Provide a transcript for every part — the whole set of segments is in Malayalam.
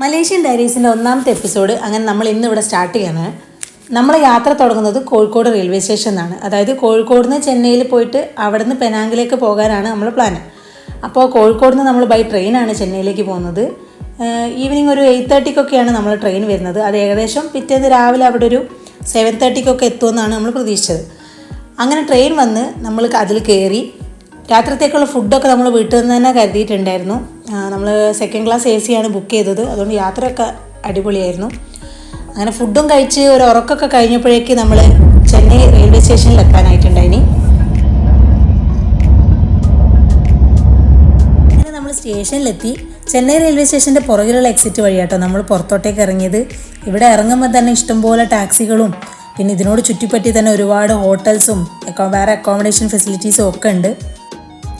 മലേഷ്യൻ ഡയറീസിന്റെ ഒന്നാമത്തെ എപ്പിസോഡ് അങ്ങനെ നമ്മൾ ഇന്ന് ഇവിടെ സ്റ്റാർട്ട് ചെയ്യാണ്. നമ്മൾ യാത്ര തുടങ്ങുന്നത് കോഴിക്കോട് റെയിൽവേ സ്റ്റേഷനിൽ നിന്നാണ് അതായത് കോഴിക്കോട് നിന്ന് ചെന്നൈയിൽ പോയിട്ട് അവിടെ നിന്ന് പെനാങ്കിലേക്ക് പോകാനാണ് നമ്മൾ പ്ലാൻ അപ്പോൾ കോഴിക്കോട് നിന്ന് നമ്മൾ ബൈ ട്രെയിനാണ് ചെന്നൈയിലേക്ക് പോകുന്നത്. ഈവനിങ് ഒരു എയ്റ്റ് തേർട്ടിക്കൊക്കെയാണ് നമ്മൾ ട്രെയിൻ വരുന്നത്. അത് ഏകദേശം പിറ്റേന്ന് രാവിലെ അവിടെ ഒരു സെവൻ തേർട്ടിക്കൊക്കെ എത്തുമെന്നാണ് നമ്മൾ പ്രതീക്ഷിച്ചത്. അങ്ങനെ ട്രെയിൻ വന്ന് നമ്മൾ അതിൽ കയറി രാത്രിത്തേക്കുള്ള ഫുഡൊക്കെ നമ്മൾ വീട്ടിൽ നിന്ന് തന്നെ കരുതിയിട്ടുണ്ടായിരുന്നു. നമ്മൾ സെക്കൻഡ് ക്ലാസ് എ സിയാണ് ബുക്ക് ചെയ്തത്. അതുകൊണ്ട് യാത്രയൊക്കെ അടിപൊളിയായിരുന്നു. അങ്ങനെ ഫുഡും കഴിച്ച് ഒരു ഉറക്കമൊക്കെ കഴിഞ്ഞപ്പോഴേക്ക് നമ്മൾ ചെന്നൈ റെയിൽവേ സ്റ്റേഷനിൽ എത്താനായിട്ടുണ്ടായിനി. അങ്ങനെ നമ്മൾ സ്റ്റേഷനിലെത്തി ചെന്നൈ റെയിൽവേ സ്റ്റേഷന്റെ പുറകിലുള്ള എക്സിറ്റ് വഴിയാട്ടോ നമ്മൾ പുറത്തോട്ടേക്ക് ഇറങ്ങിയത്. ഇവിടെ ഇറങ്ങുമ്പോൾ തന്നെ ഇഷ്ടംപോലെ ടാക്സികളും പിന്നെ ഇതിനോട് ചുറ്റിപ്പറ്റി തന്നെ ഒരുപാട് ഹോട്ടൽസും വേറെ അക്കോമഡേഷൻ ഫെസിലിറ്റീസും ഒക്കെ ഉണ്ട്.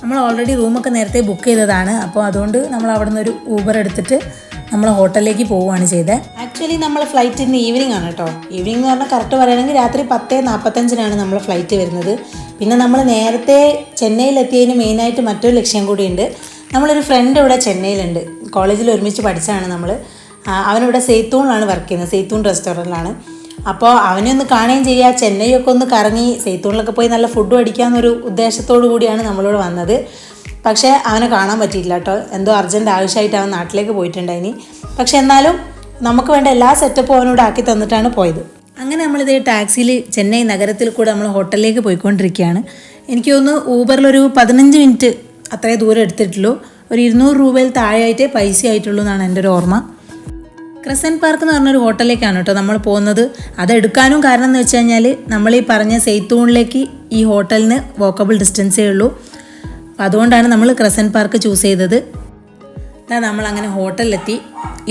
നമ്മൾ ഓൾറെഡി റൂമൊക്കെ നേരത്തെ ബുക്ക് ചെയ്തതാണ്. അപ്പോൾ അതുകൊണ്ട് നമ്മൾ അവിടെ നിന്ന് ഒരു ഊബർ എടുത്തിട്ട് നമ്മൾ ഹോട്ടലിലേക്ക് പോവുകയാണ് ചെയ്തത് ആക്ച്വലി നമ്മൾ ഫ്ലൈറ്റ് ഇന്ന് ഈവനിങ് ആണ് കേട്ടോ. ഈവനിങ് എന്ന് പറഞ്ഞാൽ കറക്റ്റ് പറയുകയാണെങ്കിൽ രാത്രി പത്ത് നാൽപ്പത്തഞ്ചിനാണ് നമ്മൾ ഫ്ലൈറ്റ് വരുന്നത്. പിന്നെ നമ്മൾ നേരത്തെ ചെന്നൈയിലെത്തിയതിന് മെയിനായിട്ട് മറ്റൊരു ലക്ഷ്യം കൂടിയുണ്ട്. നമ്മളൊരു ഫ്രണ്ട് ഇവിടെ ചെന്നൈയിലുണ്ട്. കോളേജിൽ ഒരുമിച്ച് പഠിച്ചാണ് നമ്മൾ അവനിവിടെ സേത്തൂണിലാണ് വർക്ക് ചെയ്യുന്നത്. സേത്തൂൺ റെസ്റ്റോറന്റിലാണ് അപ്പോൾ അവനെ ഒന്ന് കാണുകയും ചെയ്യുക ചെന്നൈയൊക്കെ ഒന്ന് കറങ്ങി സെയ്ത്തൂണിലൊക്കെ പോയി നല്ല ഫുഡ് അടിക്കാമെന്നൊരു ഉദ്ദേശത്തോടു കൂടിയാണ് നമ്മളിവിടെ വന്നത്. പക്ഷേ അവനെ കാണാൻ പറ്റിയില്ല കേട്ടോ. എന്തോ അർജന്റ് ആവശ്യമായിട്ട് അവൻ നാട്ടിലേക്ക് പോയിട്ടുണ്ടായിനി പക്ഷെ എന്നാലും നമുക്ക് വേണ്ട എല്ലാ സെറ്റപ്പും അവനോട് ആക്കി തന്നിട്ടാണ് പോയത്. അങ്ങനെ നമ്മളിത് ടാക്സിയിൽ ചെന്നൈ നഗരത്തിൽ കൂടെ നമ്മൾ ഹോട്ടലിലേക്ക് പോയിക്കൊണ്ടിരിക്കുകയാണ്. എനിക്ക് തോന്നുന്നു ഊബറിലൊരു പതിനഞ്ച് മിനിറ്റ് അത്രേ ദൂരം എടുത്തിട്ടുള്ളൂ. ഒരു ഇരുന്നൂറ് രൂപയിൽ താഴെയായിട്ടേ പൈസ ആയിട്ടുള്ളൂ എന്നാണ് എന്റെ ഒരു ഓർമ്മ. ക്രസന്റ് പാർക്ക് എന്ന് പറഞ്ഞൊരു ഹോട്ടലിലേക്കാണ് കേട്ടോ നമ്മൾ പോകുന്നത്. അതെടുക്കാനും കാരണം എന്ന് വെച്ച് കഴിഞ്ഞാൽ നമ്മൾ ഈ പറഞ്ഞ സെയ്ത്തൂണിലേക്ക് ഈ ഹോട്ടലിന് വോക്കബിൾ ഡിസ്റ്റൻസേ ഉള്ളൂ. അതുകൊണ്ടാണ് നമ്മൾ ക്രസന്റ് പാർക്ക് ചൂസ് ചെയ്തത്. ഇതാ നമ്മൾ അങ്ങനെ ഹോട്ടലിലെത്തി.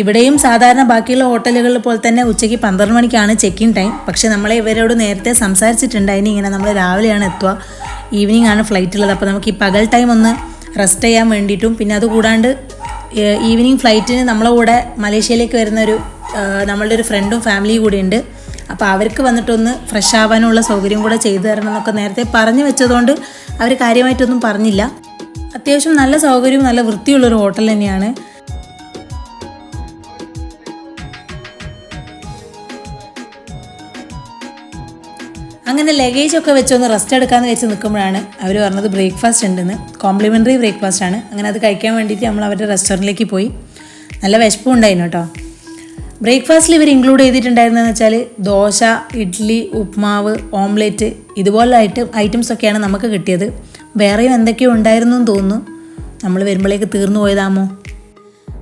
ഇവിടെയും സാധാരണ ബാക്കിയുള്ള ഹോട്ടലുകളിൽ പോലെ തന്നെ ഉച്ചയ്ക്ക് പന്ത്രണ്ട് മണിക്കാണ് ചെക്ക് ഇൻ ടൈം പക്ഷേ നമ്മൾ ഇവരോട് നേരത്തെ സംസാരിച്ചിട്ടുണ്ടായിനി ഇങ്ങനെ നമ്മൾ രാവിലെയാണ് എത്തുക. ഈവനിങ് ആണ് ഫ്ലൈറ്റ് ഉള്ളത്. അപ്പോൾ നമുക്ക് ഈ പകൽ ടൈം ഒന്ന് റെസ്റ്റ് ചെയ്യാൻ വേണ്ടിയിട്ടും പിന്നെ അത് കൂടാണ്ട് ഈവനിങ് ഫ്ലൈറ്റിന് നമ്മളെ കൂടെ മലേഷ്യയിലേക്ക് വരുന്ന ഒരു നമ്മളുടെ ഒരു ഫ്രണ്ടും ഫാമിലിയും കൂടി ഉണ്ട്. അപ്പോൾ അവർക്ക് വന്നിട്ടൊന്ന് ഫ്രഷ് ആവാനുള്ള സൗകര്യം കൂടെ ചെയ്തു തരണം എന്നൊക്കെ നേരത്തെ പറഞ്ഞു വെച്ചതുകൊണ്ട് അവർ കാര്യമായിട്ടൊന്നും പറഞ്ഞില്ല. അത്യാവശ്യം നല്ല സൗകര്യവും നല്ല വൃത്തിയുള്ളൊരു ഹോട്ടൽ തന്നെയാണ്. അങ്ങനെ ലഗേജ് ഒക്കെ വെച്ചൊന്ന് റെസ്റ്റ് എടുക്കാമെന്ന് വെച്ച് നിൽക്കുമ്പോഴാണ് അവർ പറഞ്ഞത് ബ്രേക്ക്ഫാസ്റ്റ് ഉണ്ടെന്ന്. കോംപ്ലിമെന്ററി ബ്രേക്ക്ഫാസ്റ്റ് ആണ്. അങ്ങനെ അത് കഴിക്കാൻ വേണ്ടിയിട്ട് നമ്മൾ അവരുടെ റെസ്റ്റോറന്റിലേക്ക് പോയി. നല്ല വിശപ്പും ഉണ്ടായിരുന്നു കേട്ടോ. ബ്രേക്ക്ഫാസ്റ്റിൽ ഇവർ ഇൻക്ലൂഡ് ചെയ്തിട്ടുണ്ടായിരുന്നതെന്ന് വെച്ചാൽ ദോശ ഇഡ്ഡലി ഉപ്മാവ് ഓംലെറ്റ് ഇതുപോലുള്ള ഐറ്റം ഐറ്റംസ് ഒക്കെയാണ് നമുക്ക് കിട്ടിയത്. വേറെയും എന്തൊക്കെയോ ഉണ്ടായിരുന്നു എന്ന് തോന്നുന്നു. നമ്മൾ വരുമ്പോഴേക്ക് തീർന്നു പോയതാമോ?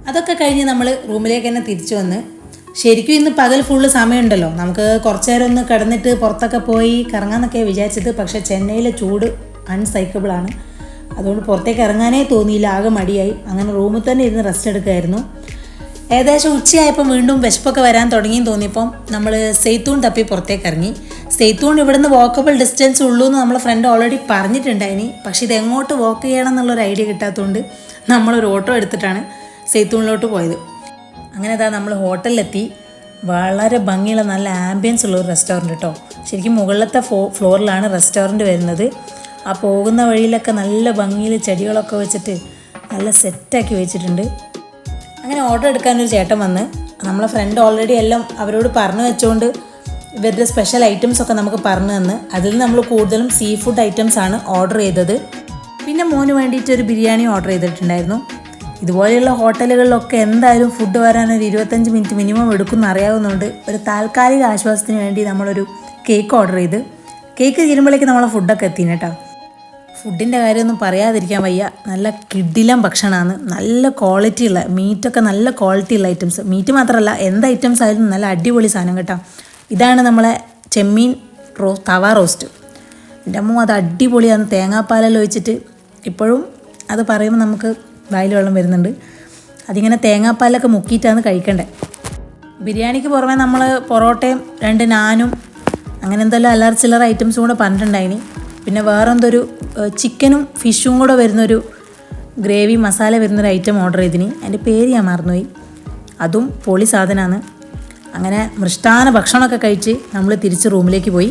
അതൊക്കെ കഴിഞ്ഞ് നമ്മൾ റൂമിലേക്ക് തന്നെ തിരിച്ചു വന്ന് ശരിക്കും ഇന്ന് പകൽ ഫുള്ള് സമയമുണ്ടല്ലോ. നമുക്ക് കുറച്ചു നേരം ഒന്ന് കിടന്നിട്ട് പുറത്തൊക്കെ പോയി കറങ്ങാമെന്നൊക്കെ വിചാരിച്ചത്. പക്ഷെ ചെന്നൈയിലെ ചൂട് അൺസൈക്കബിൾ ആണ്. അതുകൊണ്ട് പുറത്തേക്ക് ഇറങ്ങാനേ തോന്നിയില്ല. ആകെ മടിയായി. അങ്ങനെ റൂമിൽ തന്നെ ഇരുന്ന് റെസ്റ്റ് എടുക്കുമായിരുന്നു ഏകദേശം ഉച്ചയായപ്പോൾ വീണ്ടും വിശപ്പൊക്കെ വരാൻ തുടങ്ങിയും തോന്നിയപ്പം നമ്മൾ സെയ്ത്തൂൺ തപ്പി പുറത്തേക്ക് ഇറങ്ങി. സെയ്ത്തൂൺ ഇവിടുന്ന് വാക്കബിൾ ഡിസ്റ്റൻസ് ഉള്ളൂ എന്ന് നമ്മളെ ഫ്രണ്ട് ഓൾറെഡി പറഞ്ഞിട്ടുണ്ടായിനി പക്ഷേ ഇത് എങ്ങോട്ട് വാക്ക് ചെയ്യണം എന്നുള്ളൊരു ഐഡിയ കിട്ടാത്തതുകൊണ്ട് നമ്മളൊരു ഓട്ടോ എടുത്തിട്ടാണ് സെയ്ത്തൂണിലോട്ട് പോയത്. അങ്ങനെ അതാ നമ്മൾ ഹോട്ടലിലെത്തി. വളരെ ഭംഗിയുള്ള നല്ല ആംബിയൻസ് ഉള്ള ഒരു റെസ്റ്റോറന്റ് കേട്ടോ ശരിക്കും മുകളിലത്തെ ഫോ ഫ്ലോറിലാണ് റെസ്റ്റോറന്റ് വരുന്നത്. ആ പോകുന്ന വഴിയിലൊക്കെ നല്ല ഭംഗിയിൽ ചെടികളൊക്കെ വെച്ചിട്ട് നല്ല സെറ്റാക്കി വെച്ചിട്ടുണ്ട്. അങ്ങനെ ഓർഡർ എടുക്കാനൊരു ചേട്ടൻ വന്ന്. നമ്മളെ ഫ്രണ്ട് ഓൾറെഡി എല്ലാം അവരോട് പറഞ്ഞു വെച്ചുകൊണ്ട് ഇവരുടെ സ്പെഷ്യൽ ഐറ്റംസ് ഒക്കെ നമുക്ക് പറഞ്ഞു തന്ന്. അതിൽ നമ്മൾ കൂടുതലും സീ ഫുഡ് ഐറ്റംസ് ആണ് ഓർഡർ ചെയ്തത്. പിന്നെ മോന് വേണ്ടിയിട്ട് ഒരു ബിരിയാണി ഓർഡർ ചെയ്തിട്ടുണ്ടായിരുന്നു. ഇതുപോലെയുള്ള ഹോട്ടലുകളിലൊക്കെ എന്തായാലും ഫുഡ് വരാൻ ഒരു ഇരുപത്തഞ്ച് മിനിറ്റ് മിനിമം എടുക്കുമെന്ന് അറിയാവുന്നതുകൊണ്ട് ഒരു താൽക്കാലിക ആശ്വാസത്തിന് വേണ്ടി നമ്മളൊരു കേക്ക് ഓർഡർ ചെയ്ത് കേക്ക് തീരുമ്പോഴേക്ക് നമ്മളെ ഫുഡൊക്കെ എത്തിന് കേട്ടോ. ഫുഡിന്റെ കാര്യമൊന്നും പറയാതിരിക്കാൻ വയ്യ. നല്ല കിഡിലം ഭക്ഷണമാണ്. നല്ല ക്വാളിറ്റി ഉള്ള മീറ്റൊക്കെ നല്ല ക്വാളിറ്റി ഉള്ള ഐറ്റംസ് മീറ്റ് മാത്രമല്ല എന്ത് ഐറ്റംസ് ആയാലും നല്ല അടിപൊളി സാധനം കേട്ടോ. ഇതാണ് നമ്മളെ ചെമ്മീൻ റോ തവ റോസ്റ്റ് എന്റെ അമ്മ അത് അടിപൊളിയാണ്. തേങ്ങാപ്പാലെല്ലാം ഒഴിച്ചിട്ട് ഇപ്പോഴും അത് പറയുമ്പോൾ നമുക്ക് വായിൽ വെള്ളം വരുന്നുണ്ട്. അതിങ്ങനെ തേങ്ങാപ്പാലൊക്കെ മുക്കിയിട്ടാണ് കഴിക്കേണ്ടത് ബിരിയാണിക്ക് പുറമെ നമ്മൾ പൊറോട്ടയും രണ്ട് നാനും അങ്ങനെ എന്തെല്ലാം അല്ലറ ചില്ലറ ഐറ്റംസും കൂടെ പറഞ്ഞിട്ടുണ്ടായിനി. പിന്നെ വേറെ എന്തൊരു ചിക്കനും ഫിഷും കൂടെ വരുന്നൊരു ഗ്രേവി മസാല വരുന്നൊരു ഐറ്റം ഓർഡർ ചെയ്തിനി. അതിന്റെ പേര് ഞാൻ മറന്നുപോയി. അതും പൊളി സാധനമാണ് അങ്ങനെ മൃഷ്ടാന ഭക്ഷണമൊക്കെ കഴിച്ച് നമ്മൾ തിരിച്ച് റൂമിലേക്ക് പോയി.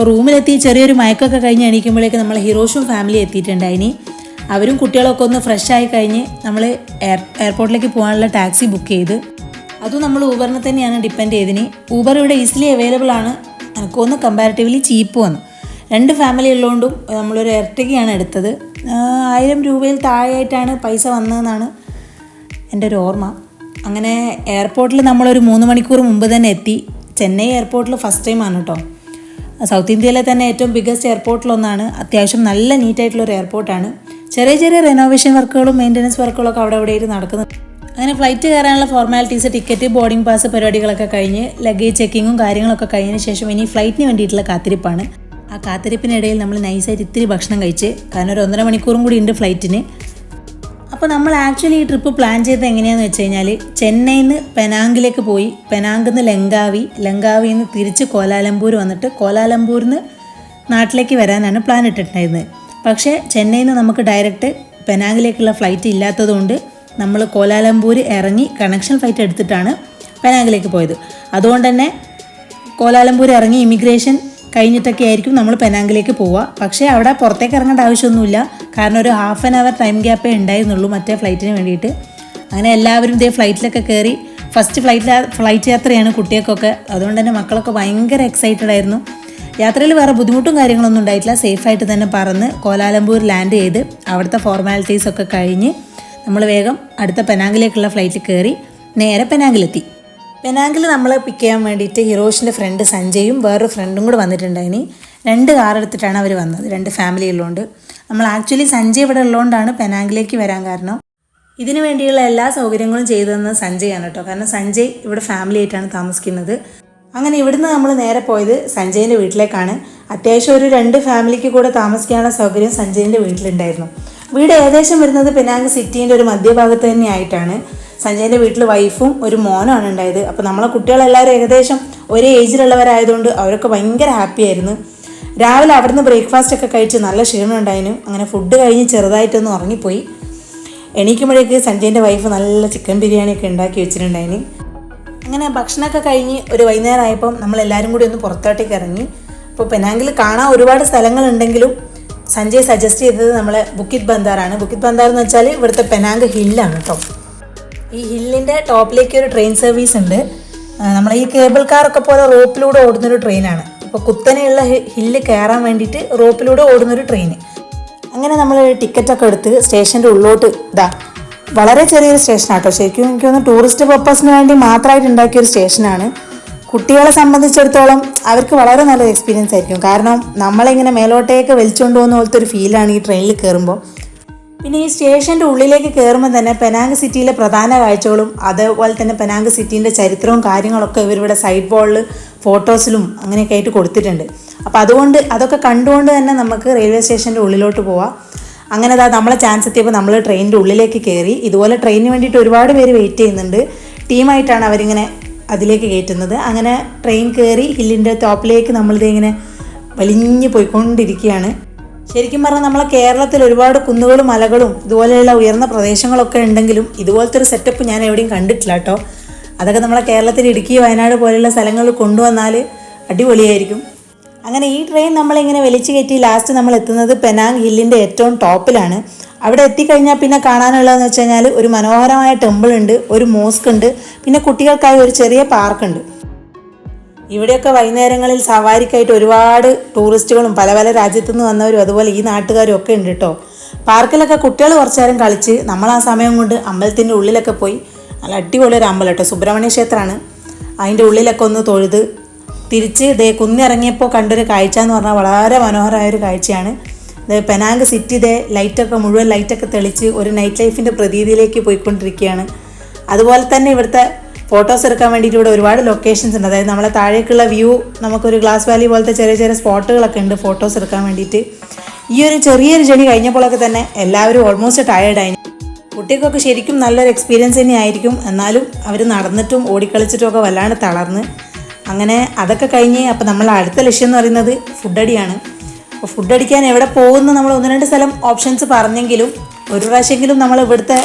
അപ്പോൾ റൂമിലെത്തി ചെറിയൊരു മയക്കൊക്കെ കഴിഞ്ഞ് എണീക്കുമ്പോഴേക്ക് നമ്മൾ ഹിറോഷും ഫാമിലി എത്തിയിട്ടുണ്ടായിനി അവരും കുട്ടികളൊക്കെ ഒന്ന് ഫ്രഷ് ആയി കഴിഞ്ഞ് നമ്മൾ എയർ എയർപോർട്ടിലേക്ക് പോകാനുള്ള ടാക്സി ബുക്ക് ചെയ്ത്. അതും നമ്മൾ ഊബറിനെ തന്നെയാണ് ഡിപ്പെൻഡ് ചെയ്തിന് ഊബർ ഇവിടെ ഈസിലി അവൈലബിൾ ആണ്. എനിക്കൊന്ന് കമ്പാരിറ്റീവ്ലി ചീപ്പ് വന്നു. രണ്ട് ഫാമിലി ഉള്ളതുകൊണ്ടും നമ്മളൊരു എർട്ടികയാണ് എടുത്തത്. ആയിരം രൂപയിൽ താഴെയായിട്ടാണ് പൈസ വന്നതെന്നാണ് എന്റെ ഒരു ഓർമ്മ. അങ്ങനെ എയർപോർട്ടിൽ നമ്മളൊരു മൂന്ന് മണിക്കൂർ മുമ്പ് തന്നെ എത്തി. ചെന്നൈ എയർപോർട്ടിൽ ഫസ്റ്റ് ടൈം ആണ് കേട്ടോ സൗത്ത് ഇന്ത്യയിലെ തന്നെ ഏറ്റവും ബിഗ്ഗസ്റ്റ് എയർപോർട്ടിലൊന്നാണ് അത്യാവശ്യം നല്ല നീറ്റായിട്ടുള്ള ഒരു എയർപോർട്ടാണ് ചെറിയ ചെറിയ റെനോവേഷൻ വർക്കുകളും മെയിന്റനൻസ് വർക്കുകളൊക്കെ അവിടെ ഇവിടെ നടക്കുന്നത് അങ്ങനെ ഫ്ലൈറ്റ് കയറാനുള്ള ഫോർമാലിറ്റീസ് ടിക്കറ്റ് ബോർഡിംഗ് പാസ് പരിപാടികളൊക്കെ കഴിഞ്ഞ് ലഗേജ് ചെക്കിങ്ങും കാര്യങ്ങളൊക്കെ കഴിഞ്ഞതിന് ശേഷം ഇനി ഫ്ലൈറ്റിന് വേണ്ടിയിട്ടുള്ള കാത്തിരിപ്പാണ്. ആ കാത്തിരിപ്പിനിടയിൽ നമ്മൾ നൈസായിട്ട് ഇത്തിരി ഭക്ഷണം കഴിച്ച് കാരണം ഒരു ഒന്നര മണിക്കൂറും കൂടി ഉണ്ട് ഫ്ലൈറ്റിന് അപ്പോൾ നമ്മൾ ആക്ച്വലി ഈ ട്രിപ്പ് പ്ലാൻ ചെയ്തത് എങ്ങനെയാണെന്ന് വെച്ച് കഴിഞ്ഞാൽ ചെന്നൈയിൽ നിന്ന് പെനാങ്കിലേക്ക് പോയി. പെനാങ്കിൽ നിന്ന് ലങ്കാവി. ലങ്കാവിയിൽ നിന്ന് തിരിച്ച് കോലാലംപൂർ വന്നിട്ട് കോലാലംപൂരിൽ നിന്ന് നാട്ടിലേക്ക് വരാനാണ് പ്ലാൻ ഇട്ടിട്ടുണ്ടായിരുന്നത്. പക്ഷേ ചെന്നൈയിൽ നിന്ന് നമുക്ക് ഡയറക്റ്റ് പെനാങ്കിലേക്കുള്ള ഫ്ലൈറ്റ് ഇല്ലാത്തതുകൊണ്ട് നമ്മൾ കോലാലംപൂർ ഇറങ്ങി കണക്ഷൻ ഫ്ലൈറ്റ് എടുത്തിട്ടാണ് പെനാങ്കിലേക്ക് പോയത്. അതുകൊണ്ട് തന്നെ കോലാലംപൂർ ഇറങ്ങി ഇമിഗ്രേഷൻ കഴിഞ്ഞിട്ടൊക്കെ ആയിരിക്കും നമ്മൾ പെനാങ്കിലേക്ക് പോവുക. പക്ഷേ അവിടെ പുറത്തേക്ക് ഇറങ്ങേണ്ട ആവശ്യമൊന്നുമില്ല. കാരണം ഒരു ഹാഫ് ആൻ അവർ ടൈം ഗ്യാപ്പേ ഉണ്ടായിരുന്നുള്ളൂ മറ്റേ ഫ്ലൈറ്റിന് വേണ്ടിയിട്ട്. അങ്ങനെ എല്ലാവരും ഇതേ ഫ്ലൈറ്റിലൊക്കെ കയറി. ഫസ്റ്റ് ഫ്ലൈറ്റിൽ ഫ്ലൈറ്റ് യാത്രയാണ് കുട്ടികൾക്കൊക്കെ. അതുകൊണ്ട് തന്നെ മക്കളൊക്കെ ഭയങ്കര എക്സൈറ്റഡ് ആയിരുന്നു. യാത്രയിൽ വേറെ ബുദ്ധിമുട്ടും കാര്യങ്ങളൊന്നും ഉണ്ടായിട്ടില്ല. സേഫായിട്ട് തന്നെ പറന്ന് കോലാലംപൂർ ലാൻഡ് ചെയ്ത് അവിടുത്തെ ഫോർമാലിറ്റീസൊക്കെ കഴിഞ്ഞ് നമ്മൾ വേഗം അടുത്ത പെനാങ്കിലേക്കുള്ള ഫ്ലൈറ്റിൽ കയറി നേരെ പെനാങ്കിലെത്തി. പെനാങ്കിൽ നമ്മളെ പിക്ക് ചെയ്യാൻ വേണ്ടിയിട്ട് ഹിറോഷിന്റെ ഫ്രണ്ട് സഞ്ജയും വേറൊരു ഫ്രണ്ടും കൂടെ വന്നിട്ടുണ്ടായിനി രണ്ട് കാർ എടുത്തിട്ടാണ് അവർ വന്നത്. രണ്ട് ഫാമിലി ഉള്ളതുകൊണ്ട് നമ്മൾ ആക്ച്വലി സഞ്ജയ് ഇവിടെ ഉള്ളതുകൊണ്ടാണ് പെനാങ്കിലേക്ക് വരാൻ കാരണം. ഇതിനു വേണ്ടിയുള്ള എല്ലാ സൗകര്യങ്ങളും ചെയ്തു തന്നത് സഞ്ജയാണ് കേട്ടോ. കാരണം സഞ്ജയ് ഇവിടെ ഫാമിലി ആയിട്ടാണ് താമസിക്കുന്നത്. അങ്ങനെ ഇവിടുന്ന് നമ്മൾ നേരെ പോയത് സഞ്ജയിന്റെ വീട്ടിലേക്കാണ്. അത്യാവശ്യം ഒരു രണ്ട് ഫാമിലിക്ക് കൂടെ താമസിക്കാനുള്ള സൗകര്യം സഞ്ജയിന്റെ വീട്ടിലുണ്ടായിരുന്നു. വീട് ഏകദേശം വരുന്നത് പെനാങ് സിറ്റീന്റെ ഒരു മധ്യഭാഗത്ത് തന്നെ ആയിട്ടാണ്. സഞ്ജയന്റെ വീട്ടിൽ വൈഫും ഒരു മോനുമാണ് ഉണ്ടായത്. അപ്പോൾ നമ്മളെ കുട്ടികളെല്ലാവരും ഏകദേശം ഒരേ ഏജിലുള്ളവരായതുകൊണ്ട് അവരൊക്കെ ഭയങ്കര ഹാപ്പി ആയിരുന്നു. രാവിലെ അവിടുന്ന് ബ്രേക്ക്ഫാസ്റ്റ് ഒക്കെ കഴിച്ച് നല്ല ക്ഷീണം ഉണ്ടായിരുന്നു അങ്ങനെ ഫുഡ് കഴിഞ്ഞ് ചെറുതായിട്ടൊന്ന് ഉറങ്ങിപ്പോയി. എണീക്കുമ്പോഴേക്ക് സഞ്ജയന്റെ വൈഫ് നല്ല ചിക്കൻ ബിരിയാണി ഒക്കെ ഉണ്ടാക്കി വെച്ചിട്ടുണ്ടായിന്. അങ്ങനെ ഭക്ഷണമൊക്കെ കഴിഞ്ഞ് ഒരു വൈകുന്നേരം ആയപ്പം നമ്മൾ എല്ലാവരും കൂടി ഒന്ന് പുറത്തോട്ടേക്ക് ഇറങ്ങി. അപ്പോൾ പെനാങ്കിൽ കാണാൻ ഒരുപാട് സ്ഥലങ്ങളുണ്ടെങ്കിലും സഞ്ജയ് സജസ്റ്റ് ചെയ്തത് നമ്മളെ ബുക്കിത് ബന്ദാറാണ് ബുക്കിത് ബന്ദാർ എന്ന് വെച്ചാൽ ഇവിടുത്തെ പെനാങ്ക് ഹില്ലാണ് കേട്ടോ. ഈ ഹില്ലിന്റെ ടോപ്പിലേക്ക് ഒരു ട്രെയിൻ സർവീസ് ഉണ്ട്. നമ്മൾ ഈ കേബിൾ കാറൊക്കെ പോലെ റോപ്പിലൂടെ ഓടുന്നൊരു ട്രെയിനാണ് അപ്പോൾ കുത്തനെയുള്ള ഹില്ല് കയറാൻ വേണ്ടിയിട്ട് റോപ്പിലൂടെ ഓടുന്നൊരു ട്രെയിൻ അങ്ങനെ നമ്മൾ ടിക്കറ്റൊക്കെ എടുത്ത് സ്റ്റേഷന്റെ ഉള്ളോട്ട് ഇതാ വളരെ ചെറിയൊരു സ്റ്റേഷനാണ് കേട്ടോ ശരിക്കും എനിക്ക് തോന്നുന്നു ടൂറിസ്റ്റ് പർപ്പസിന് വേണ്ടി മാത്രമായിട്ട് ഉണ്ടാക്കിയൊരു സ്റ്റേഷനാണ് കുട്ടികളെ സംബന്ധിച്ചിടത്തോളം അവർക്ക് വളരെ നല്ലൊരു എക്സ്പീരിയൻസ് ആയിരിക്കും. കാരണം നമ്മളിങ്ങനെ മേലോട്ടേക്ക് വലിച്ചുകൊണ്ട് പോകുന്ന പോലത്തെ ഒരു ഫീലാണ് ഈ ട്രെയിനിൽ കയറുമ്പോൾ പിന്നെ ഈ സ്റ്റേഷന്റെ ഉള്ളിലേക്ക് കയറുമ്പോൾ തന്നെ പെനാങ് സിറ്റിയിലെ പ്രധാന കാഴ്ചകളും അതേപോലെ തന്നെ പെനാങ് സിറ്റീന്റെ ചരിത്രവും കാര്യങ്ങളൊക്കെ ഇവരിവിടെ സൈഡ് ബോളിൽ ഫോട്ടോസിലും അങ്ങനെയൊക്കെ ആയിട്ട് കൊടുത്തിട്ടുണ്ട്. അപ്പോൾ അതുകൊണ്ട് അതൊക്കെ കണ്ടുകൊണ്ട് തന്നെ നമുക്ക് റെയിൽവേ സ്റ്റേഷന്റെ ഉള്ളിലോട്ട് പോവാം. അങ്ങനെ അതാ നമ്മളെ ചാൻസ് എത്തിയപ്പോൾ നമ്മൾ ട്രെയിനിന്റെ ഉള്ളിലേക്ക് കയറി ഇതുപോലെ ട്രെയിനിന് വേണ്ടിയിട്ട് ഒരുപാട് പേര് വെയിറ്റ് ചെയ്യുന്നുണ്ട്. ടീമായിട്ടാണ് അവരിങ്ങനെ അതിലേക്ക് കയറ്റുന്നത് അങ്ങനെ ട്രെയിൻ കയറി ഹില്ലിന്റെ ടോപ്പിലേക്ക് നമ്മളിത് ഇങ്ങനെ വലിഞ്ഞു പോയിക്കൊണ്ടിരിക്കുകയാണ്. ശരിക്കും പറഞ്ഞാൽ നമ്മളെ കേരളത്തിൽ ഒരുപാട് കുന്നുകളും മലകളും ഇതുപോലെയുള്ള ഉയർന്ന പ്രദേശങ്ങളൊക്കെ ഉണ്ടെങ്കിലും ഇതുപോലത്തെ ഒരു സെറ്റപ്പ് ഞാൻ എവിടെയും കണ്ടിട്ടില്ല കേട്ടോ. അതൊക്കെ നമ്മളെ കേരളത്തിൽ ഇടുക്കി വയനാട് പോലെയുള്ള സ്ഥലങ്ങളിൽ കൊണ്ടുവന്നാൽ അടിപൊളിയായിരിക്കും. അങ്ങനെ ഈ ട്രെയിൻ നമ്മളിങ്ങനെ വലിച്ചു കയറ്റി ലാസ്റ്റ് നമ്മൾ എത്തുന്നത് പെനാങ് ഹില്ലിന്റെ ഏറ്റവും ടോപ്പിലാണ് അവിടെ എത്തിക്കഴിഞ്ഞാൽ പിന്നെ കാണാനുള്ളതെന്ന് വെച്ച് കഴിഞ്ഞാൽ ഒരു മനോഹരമായ ടെമ്പിൾ ഉണ്ട് ഒരു മോസ്ക് ഉണ്ട് പിന്നെ കുട്ടികൾക്കായി ഒരു ചെറിയ പാർക്കുണ്ട് ഇവിടെയൊക്കെ വൈകുന്നേരങ്ങളിൽ സവാരിക്കായിട്ട് ഒരുപാട് ടൂറിസ്റ്റുകളും പല പല രാജ്യത്തു നിന്ന് വന്നവരും അതുപോലെ ഈ നാട്ടുകാരും ഒക്കെ ഉണ്ട് കേട്ടോ പാർക്കിലൊക്കെ കുട്ടികൾ കുറച്ചു നേരം കളിച്ച് നമ്മൾ ആ സമയം കൊണ്ട് അമ്പലത്തിന്റെ ഉള്ളിലൊക്കെ പോയി നല്ല അടിപൊളി ഒരു അമ്പലം കേട്ടോ സുബ്രഹ്മണ്യ ക്ഷേത്രമാണ്. അതിന്റെ ഉള്ളിലൊക്കെ ഒന്ന് തൊഴുത് തിരിച്ച് ദേ കുന്നിറങ്ങിയപ്പോൾ കണ്ടൊരു കാഴ്ച എന്ന് പറഞ്ഞാൽ വളരെ മനോഹരമായ ഒരു കാഴ്ചയാണ്. ഇത് പെനാങ് സിറ്റി ദേ ലൈറ്റൊക്കെ മുഴുവൻ ലൈറ്റൊക്കെ തെളിച്ച് ഒരു നൈറ്റ് ലൈഫിന്റെ പ്രതീതിയിലേക്ക് പോയിക്കൊണ്ടിരിക്കുകയാണ്. അതുപോലെ തന്നെ ഇവിടുത്തെ ഫോട്ടോസ് എടുക്കാൻ വേണ്ടിയിട്ട് ഇവിടെ ഒരുപാട് ലൊക്കേഷൻസ് ഉണ്ട്. അതായത് നമ്മളെ താഴേക്കുള്ള വ്യൂ നമുക്കൊരു ഗ്ലാസ് വാലി പോലത്തെ ചെറിയ ചെറിയ സ്പോട്ടുകളൊക്കെ ഉണ്ട് ഫോട്ടോസ് എടുക്കാൻ വേണ്ടിയിട്ട്. ഈ ഒരു ചെറിയൊരു ജേണി കഴിഞ്ഞപ്പോഴൊക്കെ തന്നെ എല്ലാവരും ഓൾമോസ്റ്റ് ടയേർഡായി കുട്ടികൾക്കൊക്കെ ശരിക്കും നല്ലൊരു എക്സ്പീരിയൻസ് തന്നെ ആയിരിക്കും. എന്നാലും അവർ നടന്നിട്ടും ഓടിക്കളിച്ചിട്ടും ഒക്കെ വല്ലാണ്ട് തളർന്ന്. അങ്ങനെ അതൊക്കെ കഴിഞ്ഞ് അപ്പോൾ നമ്മൾ അടുത്ത ലക്ഷ്യം എന്ന് പറയുന്നത് ഫുഡ് അടിയാണ്. അപ്പോൾ ഫുഡ് അടിക്കാൻ എവിടെ പോകുന്ന? നമ്മൾ ഒന്ന് രണ്ട് സ്ഥലം ഓപ്ഷൻസ് പറഞ്ഞെങ്കിലും ഒരു പ്രാവശ്യമെങ്കിലും നമ്മൾ ഇവിടുത്തെ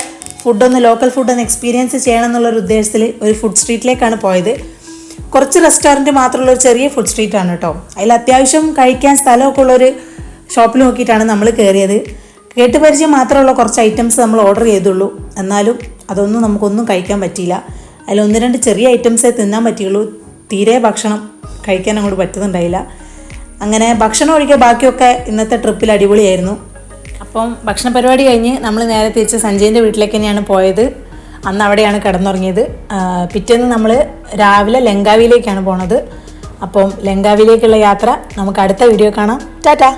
ഫുഡൊന്ന് ലോക്കൽ ഫുഡൊന്ന് എക്സ്പീരിയൻസ് ചെയ്യണം എന്നുള്ളൊരു ഉദ്ദേശത്തിൽ ഒരു ഫുഡ് സ്ട്രീറ്റിലേക്കാണ് പോയത്. കുറച്ച് റെസ്റ്റോറന്റ് മാത്രമുള്ള ഒരു ചെറിയ ഫുഡ് സ്ട്രീറ്റ് ആണ് കേട്ടോ അതിൽ അത്യാവശ്യം കഴിക്കാൻ സ്ഥലമൊക്കെ ഉള്ളൊരു ഷോപ്പിൽ നോക്കിയിട്ടാണ് നമ്മൾ കയറിയത് കേട്ട് പരിചയം മാത്രമുള്ള കുറച്ച് ഐറ്റംസ് നമ്മൾ ഓർഡർ ചെയ്തുള്ളൂ. എന്നാലും അതൊന്നും നമുക്കൊന്നും കഴിക്കാൻ പറ്റിയില്ല. അതിൽ ഒന്ന് രണ്ട് ചെറിയ ഐറ്റംസേ തിന്നാൻ പറ്റിയുള്ളൂ. തീരെ ഭക്ഷണം കഴിക്കാൻ അങ്ങോട്ട് പറ്റുന്നുണ്ടായില്ല. അങ്ങനെ ഭക്ഷണം ഒഴികെ ബാക്കിയൊക്കെ ഇന്നത്തെ ട്രിപ്പിൽ അടിപൊളിയായിരുന്നു. അപ്പം ഭക്ഷണ പരിപാടി കഴിഞ്ഞ് നമ്മൾ നേരെ തിരിച്ച് സഞ്ജയന്റെ വീട്ടിലേക്ക് തന്നെയാണ് പോയത്. അന്ന് അവിടെയാണ് കിടന്നുറങ്ങിയത്. പിറ്റേന്ന് നമ്മൾ രാവിലെ ലങ്കാവിയിലേക്കാണ് പോണത്. അപ്പം ലങ്കാവിയിലേക്കുള്ള യാത്ര നമുക്ക് അടുത്ത വീഡിയോ കാണാം. ടാറ്റാ!